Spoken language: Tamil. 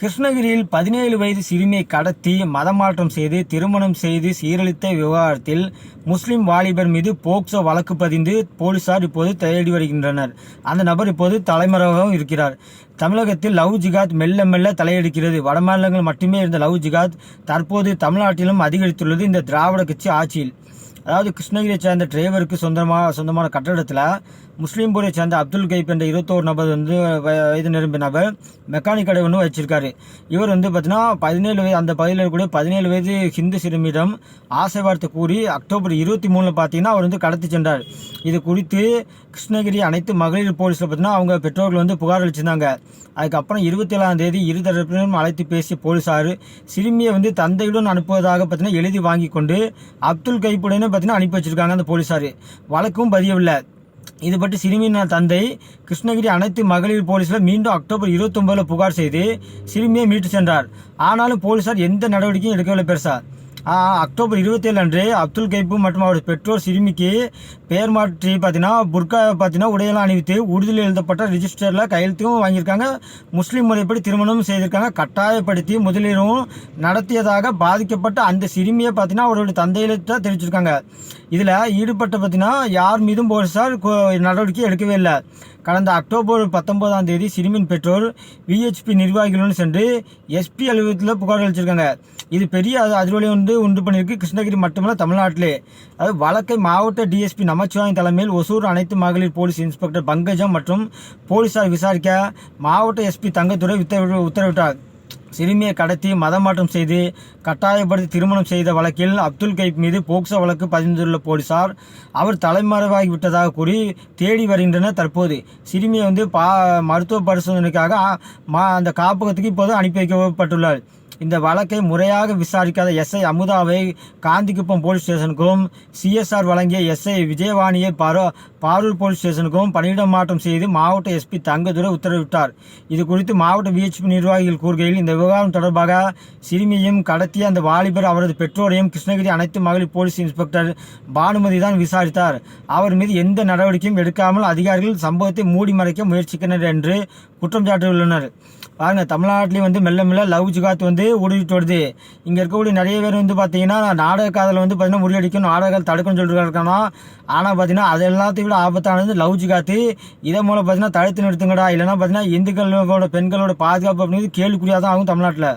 கிருஷ்ணகிரியில் பதினேழு வயது சிறுமியை கடத்தி மதமாற்றம் செய்து திருமணம் செய்து சீரழித்த விவகாரத்தில் முஸ்லிம் வாலிபர் மீது போக்சோ வழக்கு பதிந்து போலீசார் இப்போது தேடி வருகின்றனர். அந்த நபர் இப்போது தலைமறைவாகவும் இருக்கிறார். தமிழகத்தில் லவ் ஜிகாத் மெல்ல மெல்ல தலையெடுக்கிறது. வடமாநிலங்கள் மட்டுமே இருந்த லவ் ஜிகாத் தற்போது தமிழ்நாட்டிலும் அதிகரித்துள்ளது இந்த திராவிட கட்சி ஆட்சியில். அதாவது கிருஷ்ணகிரியை சேர்ந்த டிரைவருக்கு சொந்தமாக சொந்தமான கட்டடத்தில் முஸ்லீம்பூரை சேர்ந்த அப்துல் கைப் என்ற இருபத்தோரு நபர் வந்து வ- வயது நிரம்பிய நபர் மெக்கானிக் கடை ஒன்று வச்சிருக்காரு. இவர் வந்து பார்த்தீங்கன்னா பதினேழு வயது அந்த பகுதியில் இருக்கக்கூடிய பதினேழு வயது ஹிந்து சிறுமியிடம் ஆசை வார்த்தை கூறி அக்டோபர் இருபத்தி மூணில் பார்த்தீங்கன்னா அவர் வந்து கடத்தி சென்றார். இது குறித்து கிருஷ்ணகிரி அனைத்து மகளிர் போலீஸில் பார்த்தீங்கன்னா அவங்க பெற்றோர்கள் வந்து புகார் அளிச்சிருந்தாங்க. அதுக்கப்புறம் இருபத்தி ஏழாம் தேதி இருதரப்பினரும் அழைத்து பேசிய போலீசார் சிறுமியை வந்து தந்தையுடன் அனுப்புவதாக பார்த்தீங்கன்னா எழுதி வாங்கி கொண்டு அப்துல் கைப்புடனே பார்த்தீங்கன்னா அனுப்பி வச்சிருக்காங்க அந்த போலீசார். வழக்கும் பதியவில்லை. இது பற்றி சிறுமியின் தந்தை கிருஷ்ணகிரி அனைத்து மகளிர் போலீஸில் மீண்டும் அக்டோபர் இருபத்தொம்பதில் புகார் செய்து சிறுமியை மீட்டு சென்றார். ஆனாலும் போலீசார் எந்த நடவடிக்கையும் எடுக்கவில்லை பெருசா. அக்டோபர் இருபத்தேழு அன்று அப்துல் கைப்பு மற்றும் அவரது பெற்றோர் சிறுமிக்கு பெயர் மாற்றி பார்த்தீங்கன்னா புர்கா பார்த்தீங்கன்னா உடையெல்லாம் அணிவித்து உறுதியில் எழுதப்பட்ட ரிஜிஸ்டரில் கையெழுத்தும் வாங்கியிருக்காங்க. முஸ்லீம் முறைப்படி திருமணம் செய்திருக்காங்க. கட்டாயப்படுத்தி முதலீடும் நடத்தியதாக பாதிக்கப்பட்ட அந்த சிறுமியை பார்த்தீங்கன்னா அவருடைய தந்தையிட்ட தெரிவிச்சிருக்காங்க. இதில் ஈடுபட்ட பார்த்தீங்கன்னா யார் மீதும் போலீஸார் நடவடிக்கை எடுக்கவே இல்லை. கடந்த அக்டோபர் பத்தொன்பதாம் தேதி சிறுமியின் பெற்றோர் விஹெச்பி நிர்வாகிகளுடன் சென்று எஸ்பி அலுவலகத்தில் புகார் அளிச்சிருக்காங்க. இது பெரிய அதிர்வலை அதிர்வலை வந்து உண்டு பண்ணியிருக்கு. கிருஷ்ணகிரி மட்டுமல்ல தமிழ்நாட்டிலே. அது வழக்கை மாவட்ட டிஎஸ்பி நமச்சிவாயம் தலைமையில் ஒசூர் அனைத்து மகளிர் போலீஸ் இன்ஸ்பெக்டர் பங்கஜம் மற்றும் போலீசார் விசாரிக்க மாவட்ட எஸ்பி தங்கத்துறை உத்தரவிட்டார். சிறுமியை கடத்தி மதமாற்றம் செய்து கட்டாயப்படுத்தி திருமணம் செய்த வழக்கில் அப்துல் கைப் மீது போக்சோ வழக்கு பதிந்துள்ள போலீசார் அவர் தலைமறைவாகி விட்டதாக கூறி தேடி வருகின்றனர் தற்போது. சிறுமியை வந்து பா மருத்துவ பரிசோதனைக்காக மா அந்த காப்பகத்துக்கு இப்போது அனுப்பி வைக்கப்பட்டுள்ளார். இந்த வழக்கை முறையாக விசாரிக்காத எஸ்ஐ அமுதாவை காந்திக்குப்பம் போலீஸ் ஸ்டேஷனுக்கும் சிஎஸ்ஆர் வழங்கிய எஸ்ஐ விஜயவாணியை பாரோ பாரூர் போலீஸ் ஸ்டேஷனுக்கும் பணியிட மாற்றம் செய்து மாவட்ட எஸ்பி தங்கதுரை உத்தரவிட்டார். இது குறித்து மாவட்ட விஹெச்பி நிர்வாகிகள் கூறுகையில் இந்த விவகாரம் தொடர்பாக சிறுமியையும் கடத்திய அந்த வாலிபர் அவரது பெற்றோரையும் கிருஷ்ணகிரி அனைத்து மகளிர் போலீஸ் இன்ஸ்பெக்டர் பானுமதி தான் விசாரித்தார். அவர் மீது எந்த நடவடிக்கையும் எடுக்காமல் அதிகாரிகள் சம்பவத்தை மூடி மறைக்க முயற்சிக்கின்றனர் என்று குற்றம் சாட்டியுள்ளனர். பாருங்கள் தமிழ்நாட்டிலையும் வந்து மெல்ல மெல்ல லவ் ஜுகாத் வந்து ஊடுருவிட்டு வருது. இங்கே இருக்கக்கூடிய நிறைய பேர் வந்து பார்த்தீங்கன்னா நாடக காதலை வந்து பார்த்தீங்கன்னா முறியடிக்கணும் நாடகங்கள் தடுக்கணும்னு சொல்லிட்டு இருக்காங்க. ஆனால் பார்த்தீங்கன்னா அது எல்லாத்தையும் விட ஆபத்தானது லவ் ஜுகாத்து. இதை மூலம் பார்த்தீங்கன்னா தடுத்து நிறுத்துங்கடா. இல்லைன்னா பார்த்தீங்கன்னா இந்துக்களோட பெண்களோட பாதுகாப்பு அப்படிங்கிறது கேள்விக்குறியாக தான் ஆகும். தமிழ்நாட்டில்